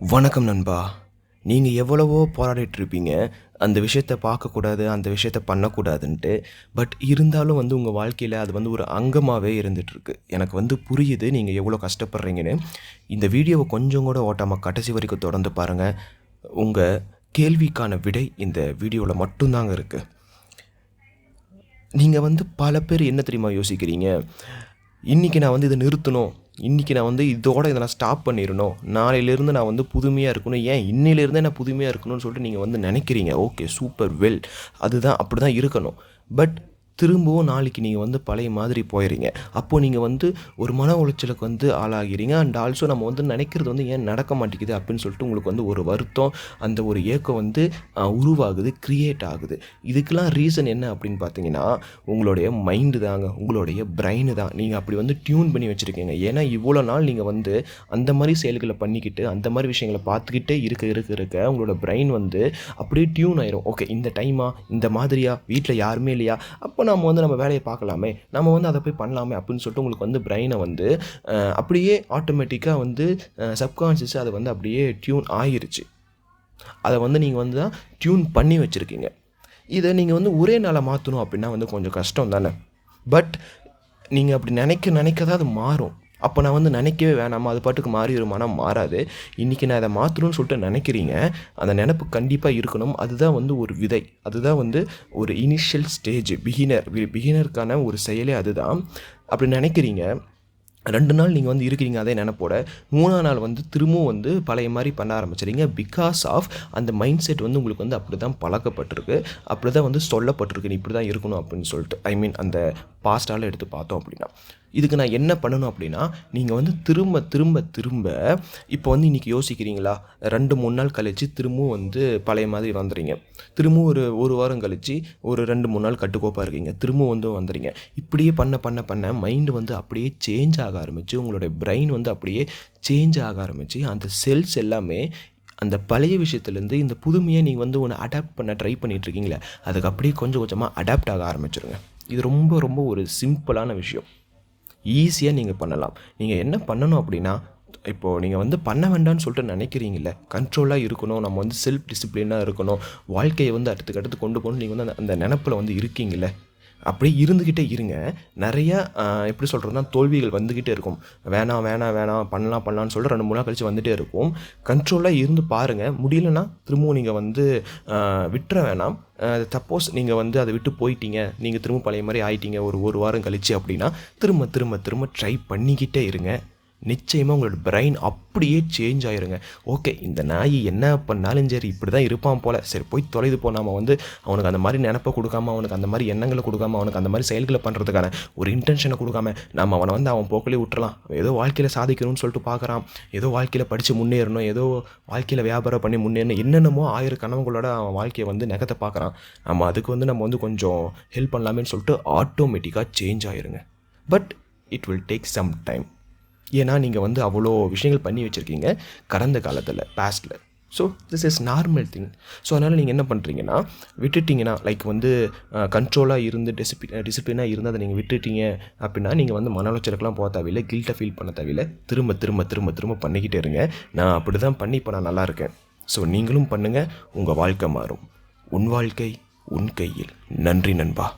வணக்கம் நண்பா. நீங்கள் எவ்வளவோ போராடிட்டு இருப்பீங்க அந்த விஷயத்த பார்க்கக்கூடாது அந்த விஷயத்த பண்ணக்கூடாதுன்ட்டு. பட் இருந்தாலும் வந்து உங்கள் வாழ்க்கையில் அது வந்து ஒரு அங்கமாகவே இருந்துகிட்ருக்கு எனக்கு வந்து புரியுது நீங்கள் எவ்வளோ கஷ்டப்படுறீங்கன்னு. இந்த வீடியோவை கொஞ்சம் கூட ஓட்டாமல் கடைசி வரைக்கும் தொடர்ந்து பாருங்கள் உங்கள் கேள்விக்கான விடை இந்த வீடியோவில் மட்டும்தாங்க இருக்குது நீங்கள் வந்து பல பேர் என்ன தெரியுமா யோசிக்கிறீங்க? இன்றைக்கி நான் வந்து இதை நிறுத்தணும். இன்றைக்கி நான் வந்து இதோட இதை நான் ஸ்டாப் பண்ணிடணும். நாளையிலேருந்து நான் வந்து புதுமையாக இருக்கணும். ஏன்? இன்னையிலேருந்தே நான் புதுமையாக இருக்கணும்னு சொல்லிட்டு நீங்கள் வந்து நினைக்கிறீங்க. ஓகே சூப்பர் வெல் அதுதான் அப்படி தான் இருக்கணும். பட் திரும்பவும் நாளைக்கு நீங்கள் வந்து பழைய மாதிரி போயிடுறீங்க. அப்போது நீங்கள் வந்து ஒரு மன உளைச்சலுக்கு வந்து ஆளாகிறீங்க. அண்ட் ஆல்சோ நம்ம வந்து நினைக்கிறது வந்து ஏன் நடக்க மாட்டேங்குது அப்படின்னு சொல்லிட்டு உங்களுக்கு வந்து ஒரு வருத்தம் அந்த ஒரு ஏக்கம் வந்து உருவாகுது க்ரியேட் ஆகுது. இதுக்கெல்லாம் ரீசன் என்ன அப்படின்னு பார்த்தீங்கன்னா உங்களுடைய மைண்டு தாங்க உங்களுடைய பிரெயின் தான். நீங்கள் அப்படி வந்து டியூன் பண்ணி வச்சுருக்கீங்க. ஏன்னா இவ்வளோ நாள் நீங்கள் வந்து அந்த மாதிரி செயல்களை பண்ணிக்கிட்டு அந்த மாதிரி விஷயங்களை பார்த்துக்கிட்டே இருக்க இருக்க இருக்க உங்களோட பிரெயின் வந்து அப்படியே டியூன் ஆயிரும். ஓகே இந்த டைமா இந்த மாதிரியா? வீட்டில் யாருமே இல்லையா? அப்போ நம்ம வந்து நம்ம வேலையை பார்க்கலாமே நம்ம வந்து அதை போய் பண்ணலாமே அப்படின்னு சொல்லிட்டு உங்களுக்கு வந்து பிரெயினை வந்து அப்படியே ஆட்டோமேட்டிக்காக வந்து சப்கான்ஷியஸ் அதை வந்து அப்படியே டியூன் ஆயிருச்சு. அதை வந்து நீங்கள் வந்து தான் டியூன் பண்ணி வச்சுருக்கீங்க. இதை நீங்கள் வந்து ஒரே நாளை மாற்றணும் அப்படின்னா வந்து கொஞ்சம் கஷ்டம் தானே? பட் நீங்கள் அப்படி நினைக்க நினைக்க தான் அது மாறும். அப்போ நான் வந்து நினைக்கவே வேணாமா. அது பாட்டுக்கு மாறி ஒரு மனம் மாறாது. இன்றைக்கி நான் அதை மாற்றணும்னு சொல்லிட்டு நினைக்கிறீங்க. அந்த நினப்பு கண்டிப்பாக இருக்கணும். அதுதான் வந்து ஒரு விதை. அதுதான் வந்து ஒரு இனிஷியல் ஸ்டேஜ் பிகினர் பிகினருக்கான ஒரு செயலே அதுதான். அப்படி நினைக்கிறீங்க. ரெண்டு நாள் நீங்கள் வந்து இருக்கிறீங்க அதே நினப்போட. மூணாம் நாள் வந்து திரும்பவும் வந்து பழைய மாதிரி பண்ண ஆரம்பிச்சிடுங்க பிகாஸ் ஆஃப் அந்த மைண்ட் செட் வந்து உங்களுக்கு வந்து அப்படி தான் பழக்கப்பட்டிருக்கு. அப்படி தான் வந்து சொல்லப்பட்டிருக்கு. நீ இப்படி தான் இருக்கணும் அப்படின்னு சொல்லிட்டு. ஐ மீன் அந்த பாஸ்டால் எடுத்து பார்த்தோம் அப்படின்னா. இதுக்கு நான் என்ன பண்ணணும் அப்படின்னா நீங்கள் வந்து திரும்ப திரும்ப திரும்ப இப்போ வந்து இன்றைக்கி யோசிக்கிறீங்களா? ரெண்டு மூணு நாள் கழித்து திரும்பவும் வந்து பழைய மாதிரி வந்துடுறீங்க திரும்பவும் ஒரு ஒரு வாரம் கழித்து ஒரு ரெண்டு மூணு நாள் கட்டுக்கோப்பாக இருக்கீங்க. திரும்பவும் வந்து வந்துடுறீங்க இப்படியே பண்ண பண்ண பண்ண மைண்டு வந்து அப்படியே சேஞ்ச் ஆக ஆரம்பிச்சு உங்களுடைய பிரெயின் வந்து அப்படியே சேஞ்ச் ஆக ஆரம்பிச்சு அந்த செல்ஸ் எல்லாமே அந்த பழைய விஷயத்துலேருந்து இந்த புதுமையை நீங்கள் வந்து ஒன்று அடாப்ட் பண்ண ட்ரை பண்ணிகிட்ருக்கீங்களே அதுக்கு அப்படியே கொஞ்சம் கொஞ்சமாக அடாப்ட் ஆக ஆரம்பிச்சிருங்க. இது ரொம்ப ரொம்ப ஒரு சிம்பிளான விஷயம். ஈஸியாக நீங்கள் பண்ணலாம். நீங்கள் என்ன பண்ணணும் அப்படின்னா இப்போது நீங்கள் வந்து பண்ண வேண்டாம்னு சொல்லிட்டு நினைக்கிறீங்கள கண்ட்ரோலாக இருக்கணும் நம்ம வந்து செல்ஃப் டிசிப்ளினாக இருக்கணும் வாழ்க்கையை வந்து அடுத்துக்கு அடுத்து கொண்டு போகணும் நீங்கள் வந்து அந்த அந்த நினப்பில் வந்து இருக்கீங்களே அப்படியே இருந்துக்கிட்டே இருங்க. நிறையா எப்படி சொல்கிறதுனா தோல்விகள் வந்துக்கிட்டே இருக்கும். வேணாம் வேணாம் வேணாம் பண்ணலாம் பண்ணலான்னு சொல்லிட்டு ரெண்டு மூணு நாள் கழிச்சு வந்துகிட்டே இருக்கும். கண்ட்ரோலாக இருந்து பாருங்கள் முடியலன்னா திரும்பவும் நீங்கள் வந்து விட்டுற வேணாம். சப்போஸ் நீங்கள் வந்து அதை விட்டு போயிட்டீங்க. நீங்கள் திரும்ப பழைய மாதிரி ஆயிட்டீங்க. ஒரு ஒரு வாரம் கழிச்சு அப்படின்னா திரும்ப திரும்ப திரும்ப ட்ரை பண்ணிக்கிட்டே இருங்க. நிச்சயமாக உங்களோட பிரெயின் அப்படியே சேஞ்ச் ஆயிருங்க. ஓகே இந்த நாய் என்ன பண்ணாலும் சரி இப்படி தான் இருப்பான் போல். சரி போய் தொலைது போ. நம்ம வந்து அவனுக்கு அந்த மாதிரி நினப்பை கொடுக்காம அவனுக்கு அந்த மாதிரி எண்ணங்களை கொடுக்காம அவனுக்கு அந்த மாதிரி செயல்களை பண்ணுறதுக்கான ஒரு இன்டென்ஷனை கொடுக்காம நம்ம அவனை வந்து அவன் போக்கிலே விட்டுறலாம். ஏதோ வாழ்க்கையில் சாதிக்கணும்னு சொல்லிட்டு பார்க்குறான் ஏதோ வாழ்க்கையில் படித்து முன்னேறணும். ஏதோ வாழ்க்கையில் வியாபாரம் பண்ணி முன்னேறணும். என்னென்னமோ ஆயிரக்கணவங்களோட அவன் வாழ்க்கையை வந்து நகத்தை பார்க்குறான் நம்ம அதுக்கு வந்து நம்ம வந்து கொஞ்சம் ஹெல்ப் பண்ணலாமேன்னு சொல்லிட்டு ஆட்டோமேட்டிக்காக சேஞ்ச் ஆயிருங்க. But it will take some time ஏன்னா நீங்கள் வந்து அவ்வளோ விஷயங்கள் பண்ணி வச்சுருக்கீங்க கடந்த காலத்தில் பாஸ்டில் so this is normal thing so அதனால் நீங்கள் என்ன பண்ணுறீங்கன்னா விட்டுட்டிங்கன்னா லைக் வந்து கண்ட்ரோலாக இருந்து டிசிப்ளி டிசிப்ளினாக இருந்து அதை நீங்கள் விட்டுட்டீங்க அப்படின்னா நீங்கள் வந்து மன உளைச்சலுக்குலாம் போக தேவையில்லை கில்ட்டை ஃபீல் பண்ண தேவையில்லை. திரும்ப திரும்ப திரும்ப திரும்ப பண்ணிக்கிட்டே இருங்க. நான் அப்படி தான் பண்ணி இப்போ நான் நல்லா இருக்கேன். ஸோ நீங்களும் பண்ணுங்கள் உங்கள் வாழ்க்கை மாறும். உன் வாழ்க்கை உன் கையில். நன்றி நண்பா.